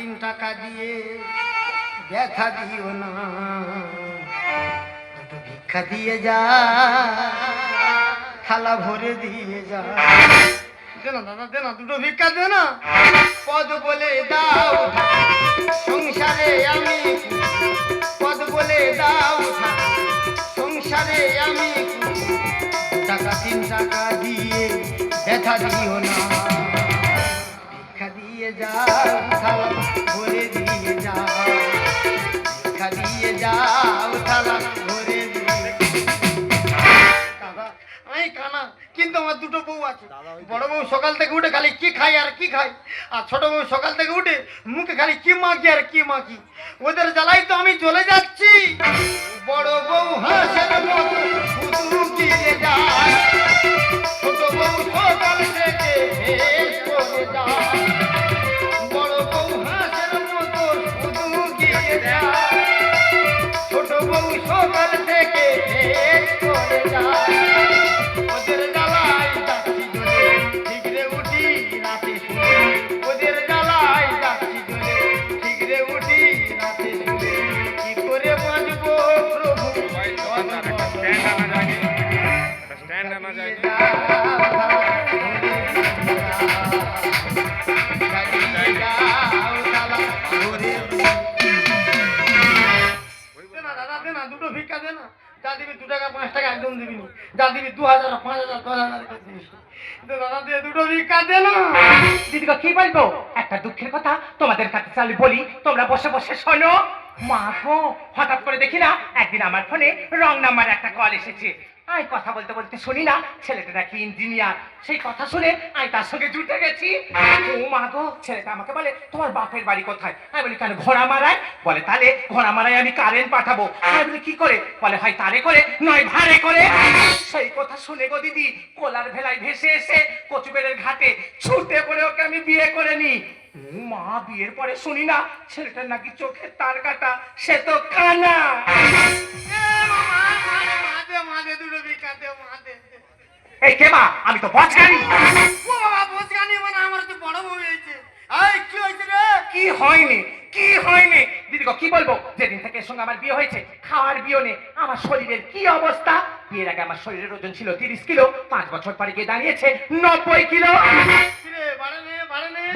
তিন টাকা দিয়ে ব্যথা দিও না। দুটো ভিক্ষা দিয়ে যা, থালা ভরে দিয়ে যা। দাদা দুটো ভিক্ষা দে না পদ বলে দাও, সংসারে আমি পদ বলে দাও। সংসারে আমি টাকা, তিন টাকা দিয়ে ব্যথা দিও না। যাও থালা ভরে দিয়ে যাও। ভিক্ষা দিয়ে যাও থালা ভরে দিয়ে দাদা আমি কানা কিন্তু আমার দুটো বউ আছে। বড় বউ সকাল থেকে উঠে খালি কি খাই আর কি খাই আর ছোট বউ সকাল থেকে উঠে মুখে খালি কি মাখি আর কি মাখি? ওদের জ্বালাই তো আমি চলে যাচ্ছি। বড় বউ হাসের মতো শুধু গিয়ে যায়। ছোট বউ সকাল থেকে ভেজ করে যায়। সকাল থেকে ভেজ করে যায় টাকা একদম কি বলব? একটা দুঃখের কথা তোমাদের কাছে চালি বলি, তোমরা বসে বসে শোনো। মা গো, হঠাৎ করে দেখি না, একদিন আমার ফোনে রং নাম্বার একটা কল এসেছে। আমি কথা বলতে বলতে শুনি না, ছেলেটা নাকি ইঞ্জিনিয়ার সেই কথা শুনে আমি তার সঙ্গে জুটে গেছি। ও মা গো, ছেলেটা আমাকে বলে, তোমার বাপের বাড়ি কোথায়? আমি বলি কেন ঘোড়া মারায়। বলে, তাহলে ঘোড়া মারায় আমি কারেন্ট পাঠাবো। আমি বলি, কি করে? বলে, হয় তারে করে, নয় ভাড়ে করে। সেই কথা শুনে গো দিদি, কোলার ভেলায় ভেসে এসে কচুবেরের ঘাটে ছুটে করে ওকে আমি বিয়ে করে নি ও মা, বিয়ের পরে শুনি না, ছেলেটার নাকি চোখের তার কাটা সে তো কানা। এই কেমা আমি তো বচগানি ও বাবা, বসগানি মানে আমার তো বড় বউ হয়েছে। এই, কি হয়েছে রে? কি হয়নি? কি হয়নি? দিদি কি বলব? যেদিন থেকে এর সঙ্গে আমার বিয়ে হয়েছে খাওয়ার বিয়ে নেই। আমার শরীরের কি অবস্থা? বিয়ের আগে আমার শরীরের ওজন ছিল তিরিশ কিলো পাঁচ বছর পরে গিয়ে দাঁড়িয়েছে নব্বই কিলো।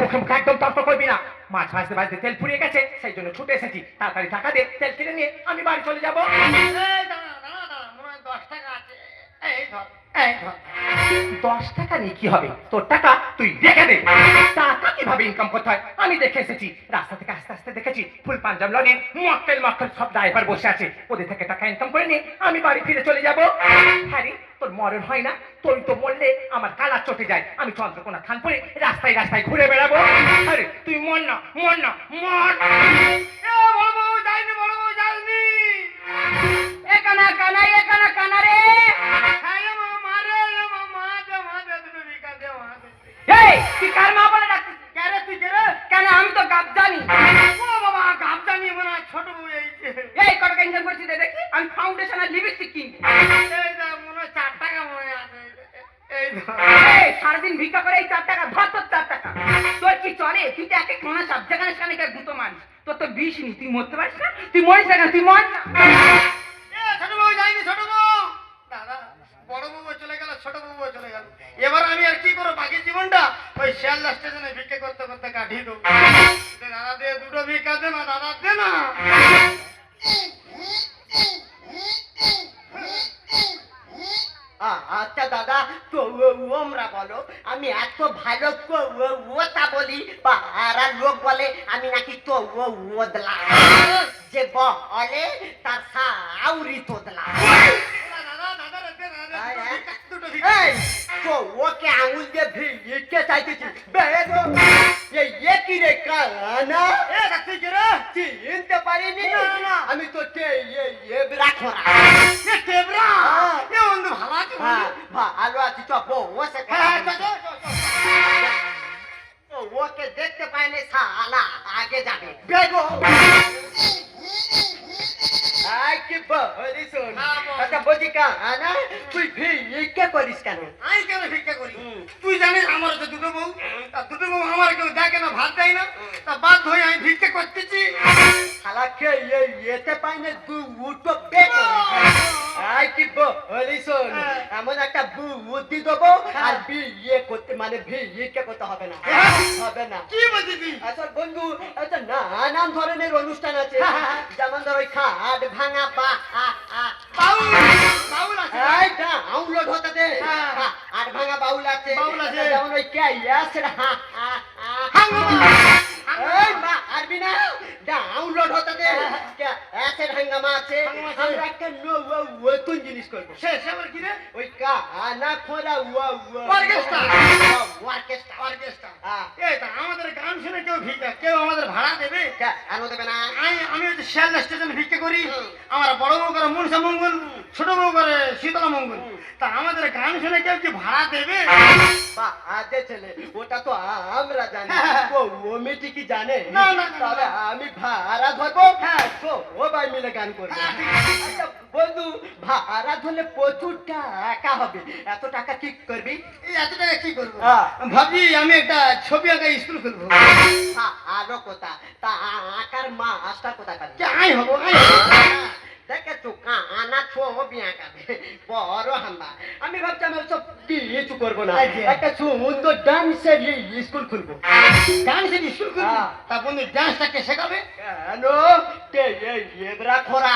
মুখে মুখে একদম তর্ক করবি না। মাছ ভাজতে ভাজতে তেল ফুরিয়ে গেছে সেই জন্য ছুটে এসেছি। তাড়াতাড়ি টাকা দে তেল কিনে নিয়ে আমি বাড়ি চলে যাব। দশ টাকা আছে। দশ টাকা নিয়ে কি হবে? তোর টাকা তুই রেখে দে। টাকা কীভাবে ইনকাম করতে হয়? আমি দেখে এসেছি। রাস্তা থেকে আস্তে আস্তে দেখেছি, ফুল পাঞ্জাব লনে মক্কেল মক্কেল সব ড্রাইভার বসে আছে। ওদের থেকে টাকা ইনকাম করে নিয়ে আমি বাড়ি ফিরে চলে যাব। হ্যাঁ তোর মরণ হয় না? তুই তো মরলে আমার কালা চটে যায়। আমি চন্দ্রকোনা থান পরে রাস্তায় রাস্তায় ঘুরে বেড়াবো। আরে, তুই মর না মর না, মর। কানা কানা এ কানা কানা রে। এই তুই কার মা বলে ডাকছিস কে রে, তুই রে? কেন আমি তো গাব জানি ও বাবা, গামছা নিয়ে মনে ছোট বউ হয়েছে। এই কত ইনকাম করছিস দেখি। আমি ফাউন্ডেশন আর লিপস্টিক কিনবো। এই দেখ, মনে হয় টাকা মনে আছে। এই ধর। এই সারাদিন ভিক্ষা করে এই চার টাকা ধর তোর চার টাকা। তোর কি চলে? তুই তো এক মনে সব গুঁতো মারিস। তোর তো বিষ নি তুই মরতে পারিস না? তুই মরিস না তুই মর না। যায়নি, ছোট বউ। দাদা, বড় বউ চলে গেল, ছোট বউ চলে গেল। এবার আমি আর কি করব? বাকি জীবনটা ওই শিয়ালদা স্টেশনে ভিক্ষে করতে করতে কাটিয়ে দেবো। দাদা দে দুটো ভিক্ষা দে না দাদা দে না। আচ্ছা দাদা তো ওমরা বলো আমি এত ভালো ওতা বলি বা আর লোক বলে আমি নাকি তো ও ওদলা যে বলে তার সাউরি তোদলা দাদা দাদা রে, দে, দাদা, আয়, দুটো আয়। ভিক্ষা, দুটো ভিক্ষা। এই তো ওকে আঙুল দিয়ে ভিড়তে চাইতেছি বেরো এই এ কি রে কানা এ, কাকুই কে রে? চিনতে পারিনি না, না, না। আমি তো কে এ এ রাখো না এ, টেবরা। হ্যাঁ। এ, বন্ধু, ভালো আছিস বন্ধু? হ্যাঁ ভালো আছি তো বসে হ্যাঁ, চল, চল, চল, চল। ও ওকে দেখতে পাইনি সালা আগে যাবে বেগো আই কে কি বলি শোন হ্যাঁ, বল। আচ্ছা বলছি কানা তুই ভিক্ষে করিস কেন? আমি কেন ভিক্ষা করি। তুই জানিস আমার তো দুটো বউ। তা দুটো বউ আমার কেউ দেখে না ভাত দেয় না? তা বাধ্য হয়ে আমি ভিক্ষা করতেছি। শালাকে এই এতে পাই না তুই উঠো আই কি বলি শোন। হ্যাঁ। এমন একটা বুদ্ধি দেবো আর বিয়ে করতে মানে ভিক্ষে করতে হবে না। হ্যাঁ। হবে না। কি বলছিস তুই? আচ্ছা বন্ধু আচ্ছা নানান ধরনের অনুষ্ঠান আছে। যেমন ধর ওই খাট ভাঙা আ, বাউল বাউল আছে। এই ডাউনলোড হতে দে। হ্যাঁ। হ্যাঁ, আর ভাঙা বাউল আছে। বাউল আছে। যেমন ওই কে আছে হা হা হা। এই মা আরবি না। ডাউনলোড হতে দে। কে হাঙ্গামা আছে। আমরা একটা নতুন জিনিস করব। সে আবার কি রে? ওই কানা খোলা ওয়া ওয়া অর্কেস্ট্রা। অর্কেস্ট্রা অর্কেস্ট্রা হ্যাঁ। এই তা আমাদের গান শুনে কেউ ভিক্ষা কেউ আমাদের ভাড়া দেবে? কে আনো দেবে না। আমি আমি হচ্ছে শিয়ালদা স্টেশনে ভিক্ষা করি। আমার বড় বউ করে মনসা মঙ্গল ছোট বউ করে শীতলা মঙ্গল। তা আমাদের গান শুনে কেউ কি ভাড়া দেবে? বা আজে ছেলে ওটা তো আমরা জানি। ও ও মেয়েটি কি জানে? না, না, না, তাহলে আমি ভাড়া ধরবো। হ্যাঁ ভাই মিলে গান করব। আচ্ছা, বন্ধু ভাড়া ধরলে প্রচুর টাকা হবে। এত টাকা কি করবি? এত টাকা কি করব? ভাবি ভাবছি আমি একটা ছবি আঁকা স্কুল খুলবো। আরও কথা? তা আঁকার মা আস্তা কোথা আই হব। দেখে তো কানা ছবি আঁকাবে বড় হাম্বা আমি ভাবছি আমি সব কিছু করব না। একটা সুন্দর ডান্সের স্কুল খুলবো। ডান্সের স্কুল খুলবো? হ্যাঁ। তা বন্ধু ডান্সটা কে শেখাবে? কেন? এবরা খোরা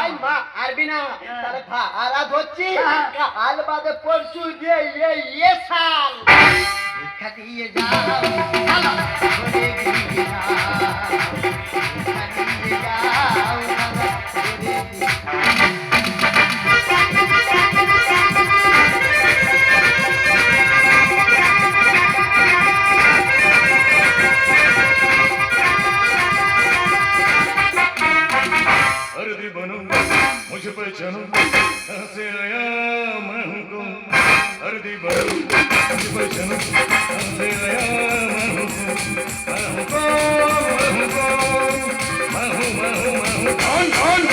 আই মা আরবি না। তাহলে ভাড়া ধরছি। কাল বাদে পরশু দিয়ে এই এ সাল। ভিক্ষা দিয়ে যাও। सज्जनों हंसे आया मैं हूँ हरदी बहू बचनों हंसे आया मैं हूँ मैं हूँ मैं हूँ मैं हूँ मैं हूँ कौन कौन?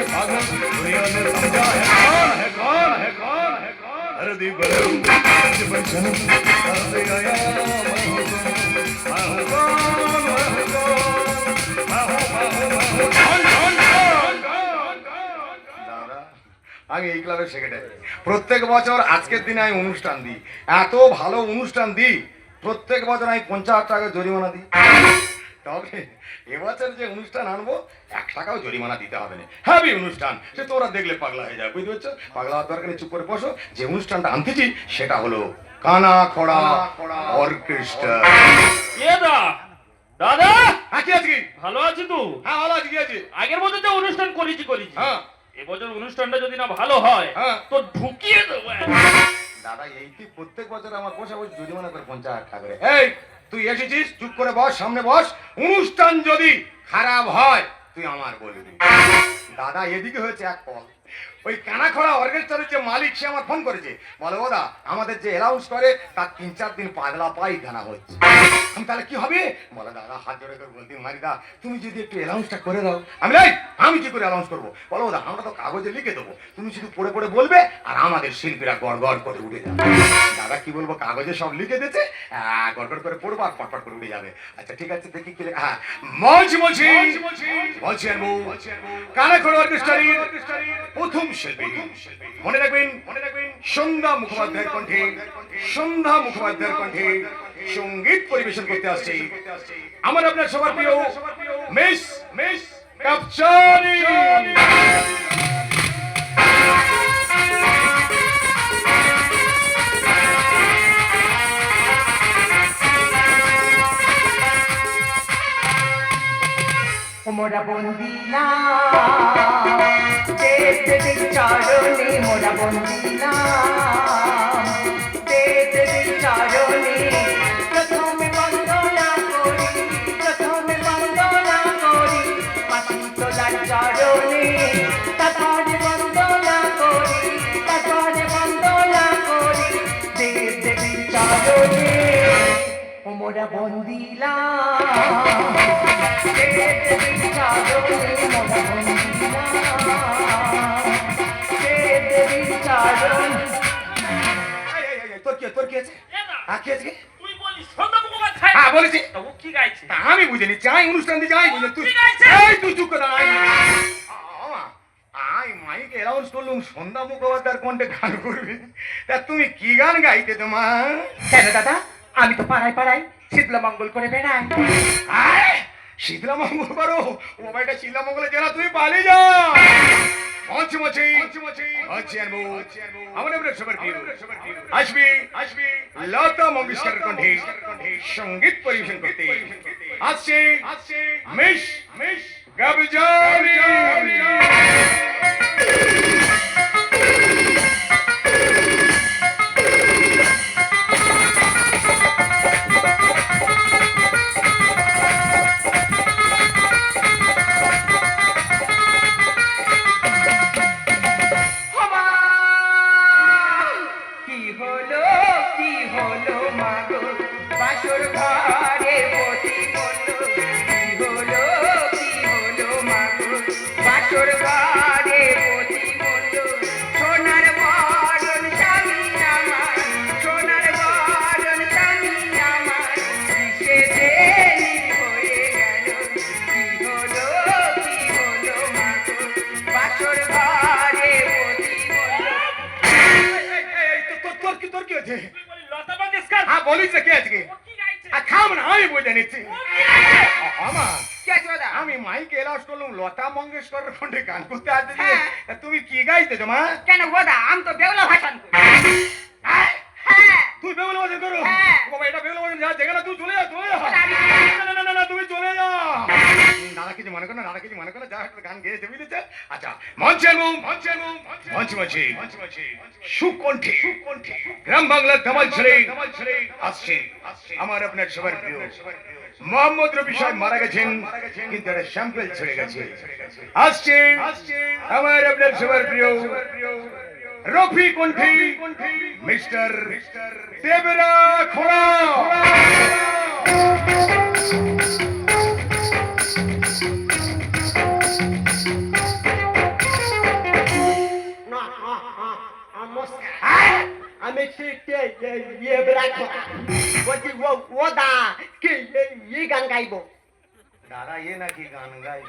जुदाई भगन दुनिया ने समझा है कौन है कौन है कौन है कौन हर दी बलू बचन से आया मैं हूँ कौन मैं हूँ कौन मैं हूँ कौन मैं हूँ मैं हूँ कौन कौन कौन कौन कौन দাদা আমি এই ক্লাবের সেক্রেটারি প্রত্যেক বছর আজকের দিনে আমি অনুষ্ঠান দিই এত ভালো অনুষ্ঠান দিই প্রত্যেক বছর আমি পঞ্চাশ হাজার টাকা জরিমানা দিই তবে এবছর যে অনুষ্ঠান আনব এক টাকাও জরিমানা দিতে হবে না। হ্যাভি অনুষ্ঠান। সে তোরা দেখলে পাগলা হয়ে যাবে বুঝতে পারছ? পাগলা হওয়ার দরকার চুপ করে বসো। যে অনুষ্ঠানটা আনতেছি সেটা হলো কানা খড়া অর্কেস্ট্রা। দাদা! হ্যাঁ কি আজকে? ভালো আছি তো? হ্যাঁ ভালো আছি আছে? আগের বছর যে অনুষ্ঠান করেছি করেছি। হ্যাঁ। এবছর অনুষ্ঠানটা যদি না ভালো হয় হ্যাঁ। তো ঢুকিয়ে দেবো। দাদা এই কি প্রত্যেক বছর আমার বসে বসে জরিমানা করে পঞ্চাশ হাজার টাকা করে? এই তুই এসেছিস? চুপ করে বস, সামনে বস। অনুষ্ঠান যদি খারাপ হয়, তুই আমার বলবি। দাদা, এদিকে হয়েছে এক কল। ওই কানাখড়া অর্কেস্ট্রারের যে মালিক সে আমার ফোন করেছে। বলে ও দা আমাদের যে অ্যালাউন্স করে তার তিন চার দিন পাগলা পাই গানা হচ্ছে আমি তাহলে কি হবে? বলে দাদা হাত জোড়ে করে বলতে মারি দা তুমি যদি একটু অ্যালাউন্সটা করে দাও। আমি এই আমি কি করে অ্যালাউন্স করব? বলো দা আমরা তো কাগজে লিখে দেবো। তুমি শুধু পড়ে পড়ে বলবে আর আমাদের শিল্পীরা গড় গড় করে উঠে যাবে। দাদা কি বলব কাগজে সব লিখে দিয়েছে আহ, গড় গড় করে পড়ব আর পটপট করে উঠে যাবে। আচ্ছা ঠিক আছে দেখি কি হ্যাঁ বলছি বলছি। বলছি আমি কানাখড় অর্কেস্ট্রারির প্রথম শিল্পী মনে রাখবেন মনে রাখবেন সন্ধ্যা মুখোপাধ্যায়ের কণ্ঠে সন্ধ্যা মুখোপাধ্যায়ের কণ্ঠে সংগীত পরিবেশন করতে আসছি। আমার আপনার সবার প্রিয় মিস মিস কাপচারি মোরা দেশ দেশ চরণে মোরা বন্দিলা দেশ আমি বুঝে নিচ্ছি আমি অনুষ্ঠান দিচ্ছি আমি বুঝে তুই তুই চুপ করে আমা মাইকে অ্যালাউন্স করলুম সন্ধ্যা মুখোপাধ্যায়ের কণ্ঠে গান করবি তা তুমি কি গান গাইতে তোমার কেন দাদা আমি তো পাড়ায় পাড়ায় শীতলা মঙ্গল করে বেড়াই আয় শীতলা মঙ্গল করো। ও ভাইটা শীতলা মঙ্গলে যেন তুমি পালিয়ে যাও। মঞ্চ মচি হচ্ছে আনব আমার এবারে সবার প্রিয় আসবি আসবি। লতা মঙ্গেশকর কণ্ঠে সংগীত পরিবেশন করতে। আসছে আসছে। মিশ মিশ গাবজানি তুমি কি গাইতে তোমা কেন গোদা? আমি তো বেউলা ভাষণ করি। হ্যাঁ? তুই বেগুলো বাজার করো? হ্যাঁ। বাবা এটা বেগুলো বাজার যা যেখানে তুই চলে যা চলে না না না না তুমি চলে যা দাদা কিছু মনে করো না দাদা কিছু মনে করো যা একটা গান গেয়েছে বুঝেছে? আচ্ছা মঞ্চে মুম মঞ্চে মুম মঞ্চ মঞ্চে সুকণ্ঠে সুকণ্ঠে। গ্রাম বাংলার কামাল ছেলে। আসছে। আমার আপনার সবার প্রিয় মোহাম্মদ রবি সাহেব মারা গেছেন, কিন্তু একটা স্যাম্পল ছেড়ে গেছে। আসছে আমার আপনার সবার প্রিয় রফি কণ্ঠি মিস্টার দেবরা খোড়া। আমি ইয়ে বেড়াই বলছি, ও ও দা, কি ই গান গাইব? দাদা এ নাকি গান গাই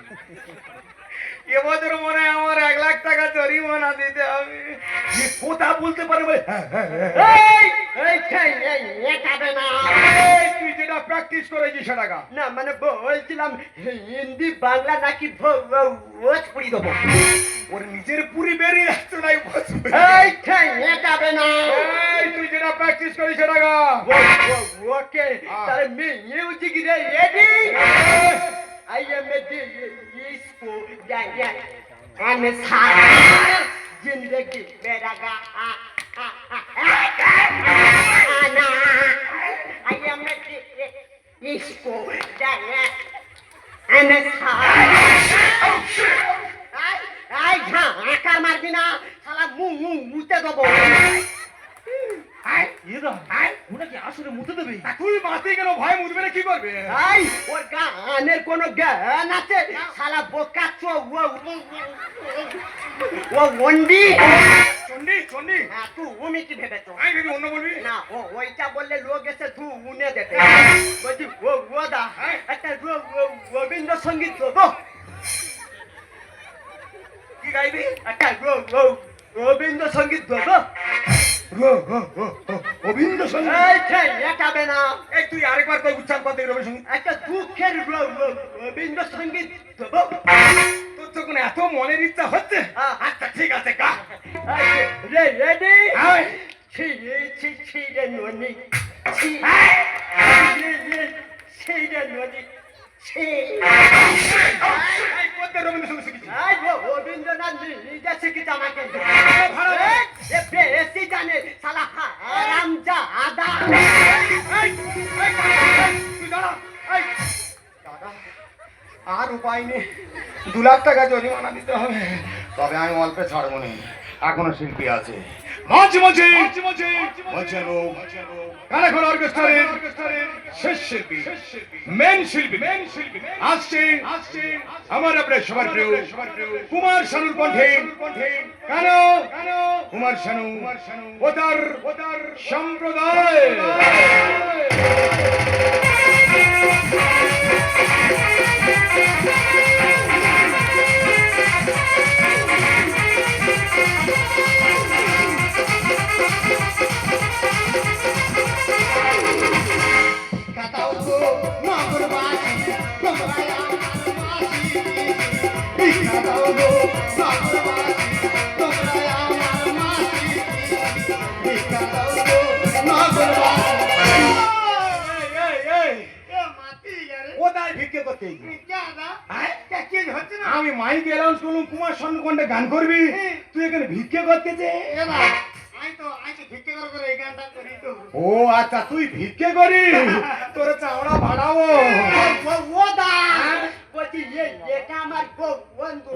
এবছর মনে হয় আমার এক লাখ টাকা জরিমানা দিতে হবে। যে কথা বলতে পারবে? এই এটাবে না। তুই যেটা প্র্যাকটিস করেছিস সেটা গা। না মানে বলছিলাম হিন্দি বাংলা নাকি ভো- ভো- ভোজপুরি দেবো। ওর নিজের পুরি বেরিয়ে যাচ্ছে না এই ছেই, না। তুই যেটা প্র্যাকটিস করিস সেটা ওকে তাহলে music ready I am a इसको जाए हम सारे जिंदगी मेरा गा आना आई एम इसको जाए हम सारे आई हाँ आकार मार बिना साला मुंह मुंह मुते दबो মু মুতে দেবো তুই কেন না কি করবে? ওর গানের কোনো জ্ঞান আছে? শালা বোকা চো ও ও ওন্ডি চন্ডি চন্ডি হ্যাঁ তুই উমি কি ভেবেছো? আমি ভেবি অন্য বলবি? না ও ওইটা বললে লোক এসে ধু উনে দেবে। বলছি ও ও দা একটা রো- রো- রবীন্দ্রসঙ্গীত দেবো কি গাইবি? একটা রবীন্দ্রসঙ্গীত দেবো গোবিন্দ সংগীত এই ছেই, একাবে না। এই তুই আরেকবার কই উচ্চারণ করতে রবি সংগীত একটা দুঃখের রো- রো- রবীন্দ্রসঙ্গীত দেবো তোর তো কোনো এত মনের ইচ্ছা হচ্ছে। আচ্ছা ঠিক আছে গা রে রেডি। ছি ছি ছি রে ননি। ছি। রে রে ছি রে ননি। রবীন্দ্রনাথ নিজে শিখিত আমাকে। বেশি জানে শালা হারাম এই। দাদা, আর উপায় নেই দু লাখ টাকা জরিমানা দিতে হবে তবে আমি অল্পে ছাড়বো নি এখনও শিল্পী আছে মাঝে মাঝে বাঁচানো কানাঘর অর্কেস্ট্রারের শেষ শিল্পী মেন শিল্পী আসছে আমার আপনার সবার প্রিয় কুমার শানুর কণ্ঠে। কেন? কুমার শানু ও তার সম্প্রদায়। আমি মাইক অ্যালাউন্স করলাম কুমার কণ্ঠে গান করবি? তুই এখানে ভিক্ষে করতেছে ও আচ্ছা তুই ভিক্ষে করি তোর চাওড়া ভাড়াবো। ও দা বলছি এটা আমার বন্ধু।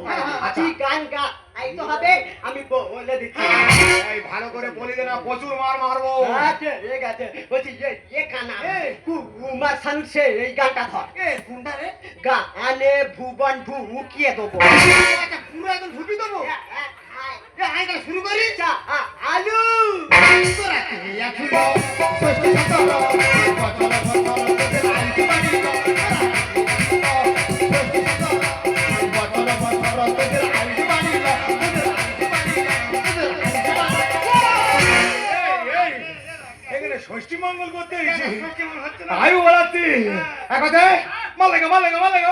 আচ্ছা। তুই গান গা এই তো হবে আমি বলে দিচ্ছি। এই ভালো করে বলি দে না প্রচুর মার মারবো। আচ্ছা ঠিক আছে। বলছি এ এ কানা কুমার শানু সে এই গানটা ধর। গানে ভুবন ঢুকিয়ে দেবো। পুরো একদম ঢুকি দেবো? এ, আয় তাহলে শুরু করি। চা ষষ্ঠী মঙ্গল করতে। আয়ু মালেগা মালেগা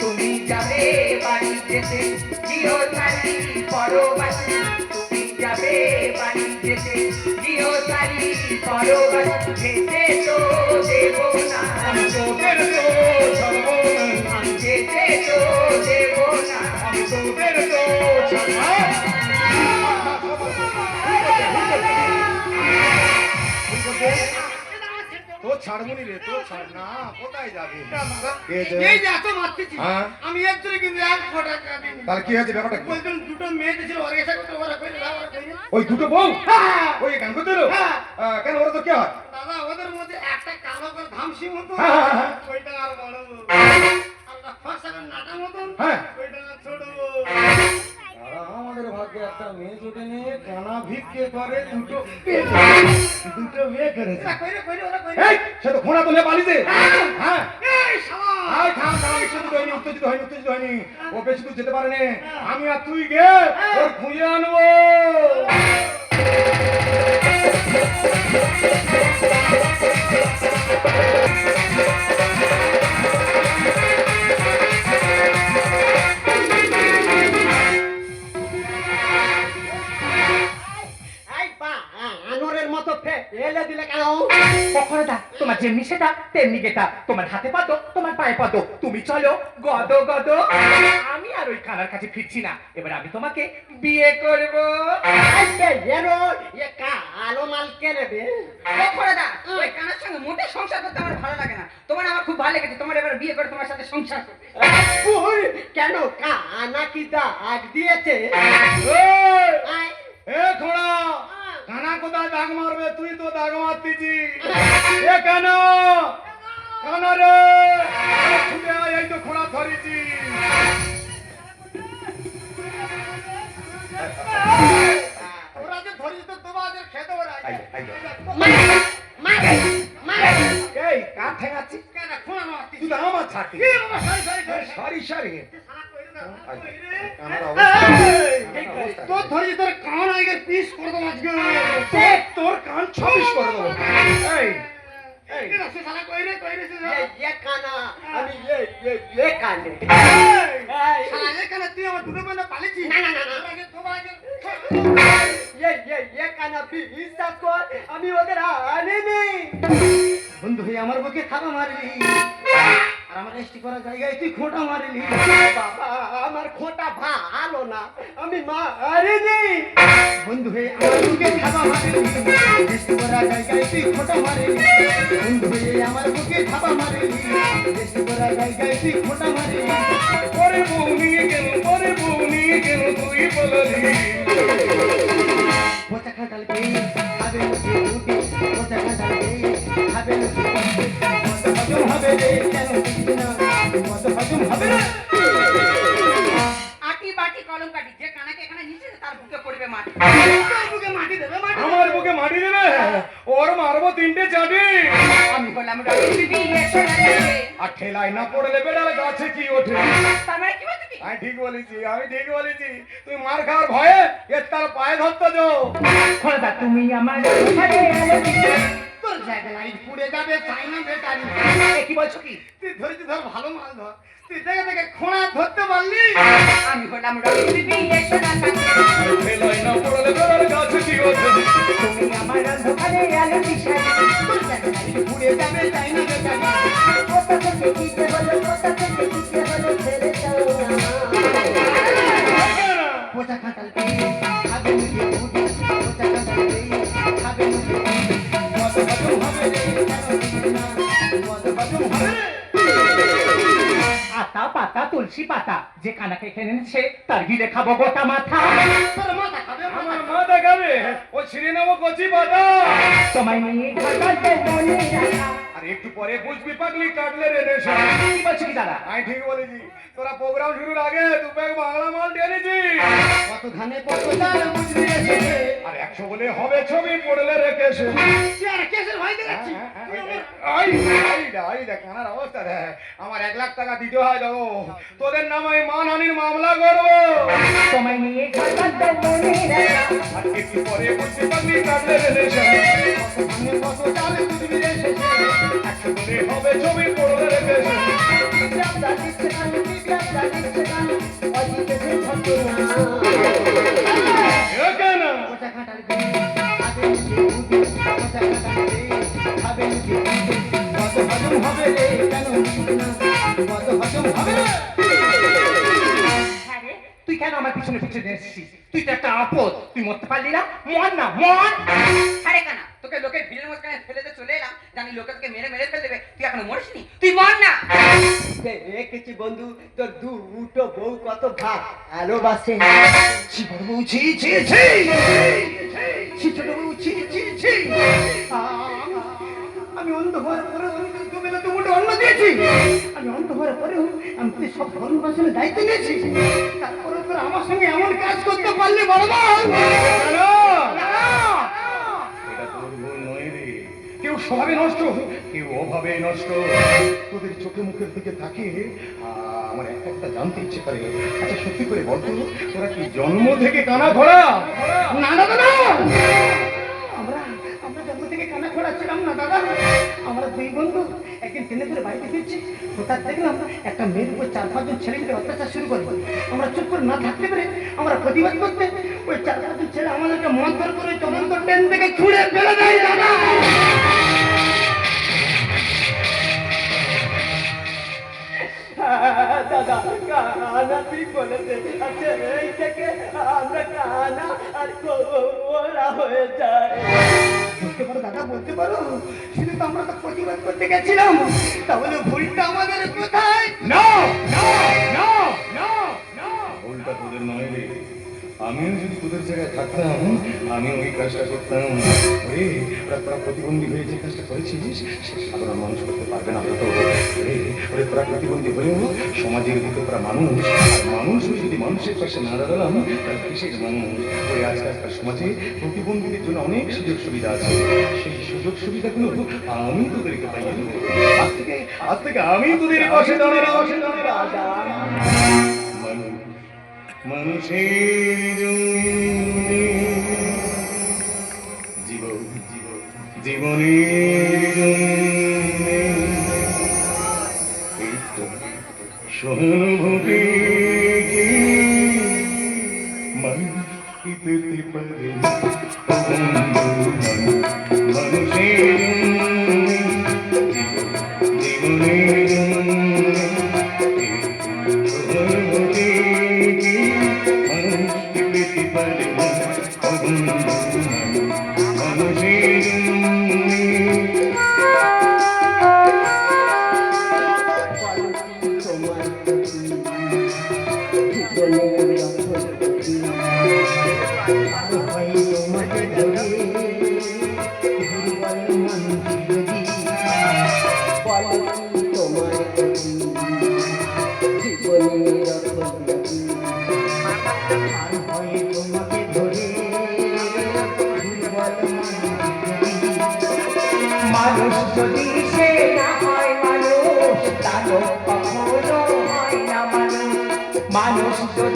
তুমি যাবে বাড়ি যেতে গৃহস্থালী পরবাসী তুমি যেতে গৃহস্থালী পরবাসী যেতে তো দেব না তোদের তো ছাড়বো না যেতে তো দেব না ছাড়বনি রে তো ছাড় না কোথায় যাবি এই যে এত মারতেছি হ্যাঁ? আমি এর কিন্তু এক ফোটা তাহলে কি হয়েছে ব্যাপারটা বলছেন দুটো মেয়ে ছিল ওরা কইলে ওরা ওই দুটো বউ হ্যাঁ। ওই গান করতে এলো? হ্যাঁ। আহ, কেন ওরা তো কে হয় দাদা ওদের মধ্যে একটা কালো করে ধামসি মতো হ্যাঁ, হ্যাঁ, হ্যাঁ। ওইটা আর বড় আর একটা নাটা মতো হ্যাঁ। ওইটা আমাদের ভাগ্যে একটা মেয়ে জুটে নিয়ে কানা ভিক্ষে করে দুটো দুটো বিয়ে করেছে এরা কইরে কইরে ওরা কইরে। এই সে তো ঘোড়া তুলে পালিছে হ্যাঁ। থাম উত্তেজিত হয়নি উত্তেজিত হয়নি উত্তেজিত হয়নি। ও বেশি দূর যেতে পারে না আমি আর তুই গে ওর খুঁজে আনব। কেন? দা তোমার যেমনি সেটা তেমনি গেটা তোমার হাতে পাতো তোমার পায়ে পাতো। তুমি চলো গদ গদ। আমি আর ওই খানার কাছে ফিরছি না। এবার আমি তোমাকে বিয়ে করব। এ কালো মাল কে নেবে? দা ওই কানার সঙ্গে মোটে সংসার করতে আমার ভালো লাগে না। তোমার আমার খুব ভালো লেগেছে। তোমার এবার বিয়ে করে তোমার সাথে সংসার করবে কেন? কানা কি দাগ দিয়েছে? কানা কোথায় দাগ মারবে তুই তো দাগ মারতেছি। এ কেন? কানা রে? ছুটে আয়, এই তো ঘোড়া ধরেছি। ওরা যে ধরিস তো তোমাদের খেতে ওরা আইলে, আইলে। মার, মার, মার। এই কার ঠেঙাচ্ছি কেন? খোলা মারতি তুই আমার ছাড়তি সরি সরি তোর ধরিস তোর কান আগে পিস করে দেবো আজকে এ, তোর কান ছাব্বিশ করে দেবো এই আমি। তোর ওদের আনিনি বন্ধু আমার বুকে মারলি আর আমার রেস্টি করার জায়গায় তুই খোঁটা মারিলি। বাবা, আমার খোটা ভালো না, আমি মারিনি। বন্ধু হয়ে আমার বুকে থাবা মারিলি। রেস্টি করার জায়গায় তুই খোঁটা মারিলি। বন্ধু হয়ে আমার বুকে থাবা মারিলি। রেস্টি করার জায়গায় তুই খোঁটা মারিলি। পরে বউ নিয়ে কেন পরে বউ নিয়ে কেন তুই বললি। পচা খাটাল পেয়ে খাবে মুখে উঠে পচা খাটাল পেয়ে খাবে মুখে কত হজম হবে কেন না কত হজম হবে না আটি বাটি কলম কাটি যে কানাকে এখানে নিচে তার বুকে পড়বে মাটি। তোর বুকে মাটি দেবে মাটি আমার বুকে মাটি দেবে। ওর মারবো তিনটে চাটি আমি বললাম আর ঠেলায় না পড়লে বেড়ালে গাছে কি ওঠে? তার মানে কি আমি ঠিক বলেছি আমি ঠিক বলেছি। তুই মার খাওয়ার ভয়ে এর তার পায়ে ধরতে যো তুমি আমার তোর জায়গা লাইট পুড়ে যাবে চাইনা বেকারি কি বলছো কি? তুই ধরেছি ধর ভালো মাল ধর। তুই দেখে দেখে খোঁড়া ধরতে পারলি? আমি বললাম রবি বিয়ে না তুমি আমার দিশে। পুড়ে যাবে বেকারি কোথা থেকে কোথা থেকে ছেড়ে দাও। না খাটাল আতা পাতা তুলসী পাতা যে কানাকে খেয়ে নিচ্ছে তার গিলে খাব গোটা মাথা। তোর মাথা খাবে আমার মাথা মা ও ছিঁড়ে নেব কচি পাতা। তোমায় নিয়ে একটু পরে বুঝবি পাগলি কাটলে রে নেশা কি বলছো কি দাদা। আমি ঠিক বলেছি। তোরা প্রোগ্রাম শুরুর আগে দু বাংলা মাল টেনেছি কত ধানে কত চাল রে আর একশো বলে হবে ছবি পড়লে রেখেছে তুই আর ভয় দেখাচ্ছি কানার অবস্থা দেখ। আমার এক লাখ টাকা দিতে হয় দেখো তোদের নামে মানহানির মামলা করব। তোমায় নিয়ে পরে কাটলে রে কত ধানে কত চাল বুঝবি রে শেষে হবে ছবি পড়লে রেখেছে বিপ্লবদা দিচ্ছে গান বিপ্লবদা দিচ্ছে গান অজিতে সে থাকে না এ কেন? পচা খাটাল পেয়ে খাবে মুখে উঠে পচা খাটাল পেয়ে খাবে মুখে উঠে কত হজম হবে রে কেন বুঝবি না কত হজম হবে রে হ্যাঁ তুই কেন আমার পিছনে পিছনে এসেছিস? তুই তো একটা আপদ। তুই মরতে পারলি না? মর না মর। আরে কানা? তোকে লোকের ভিড়ের মাঝখানে ফেলে দিয়ে চলে এলাম জানি লোকে তোকে মেরে মেরে ফেলে দেবে। তুই এখনও মরিসনি তুই মর না! দেখেছি বন্ধু, তোর দুটো বউ কত ভালোবাসে। ছি ছি আমি অন্ধ হওয়ার তো মুঠে অন্ন দিয়েছি। আমি অন্ধ হওয়ার আমি তোদের সব বাসনের দায়িত্ব নিয়েছি। তারপরে তোরা আমার সঙ্গে এমন কাজ করতে পারলে, বড় এটা তোর ভুল নয় রে স্বভাবে নষ্ট, কেউ অভাবে নষ্ট। তোদের চোখে মুখের দিকে তাকিয়ে আমার একটা একটা জানতে ইচ্ছে করে। আচ্ছা সত্যি করে বলতো তোরা কি জন্ম থেকে কানা ধরা না দাদা না আমরা আমরা জন্ম থেকে কানা খোড়া ছিলাম না, দাদা। আমরা দুই বন্ধু একদিন ট্রেনে বাড়িতে ফিরছি। হঠাৎ দেখলাম একটা মেয়ের উপর চার, পাঁচজন ছেলে অত্যাচার শুরু করে। আমরা চুপ করে না থাকতে পেরে আমরা প্রতিবাদ করতে, ওই চার, পাঁচজন ছেলে আমাদেরকে মন্থর করে চলন্ত ট্রেন থেকে ছুঁড়ে ফেলে দেয়, দাদা। দাদা কানা তুই বলেছে আচ্ছা থেকে আমরা কানা আর ওরা হয়ে বলতে পারো দাদা বলতে তো আমরা তো প্রতিবাদ করতে গেছিলাম তাহলে ভুলটা আমাদের কোথায় না না না না ভুলটা তোদের নয় রে আমিও যদি তোদের জায়গায় থাকতাম আমি ওই কাজটা করতাম। ওরে ওরা তোরা প্রতিবন্ধী হয়ে যে কাজটা করেছিস সাধারণ মানুষ করতে পারবে না হয়তো ওরে ওরে, তোরা প্রতিবন্ধী হয়েও সমাজের দিকে তোরা মানুষ, আর মানুষ যদি মানুষের পাশে না দাঁড়ালাম তাহলে কিসের মানুষ? ওই আজকালকার সমাজে প্রতিবন্ধীদের জন্য অনেক সুযোগ সুবিধা আছে। সেই সুযোগ সুবিধাগুলো আমি তোদেরকে দেবো। আজ থেকে আজ থেকে আমি তোদের পাশে মানুষ মানুষের জীব জীবন জীবনের জন্যে মানুষ যদি সে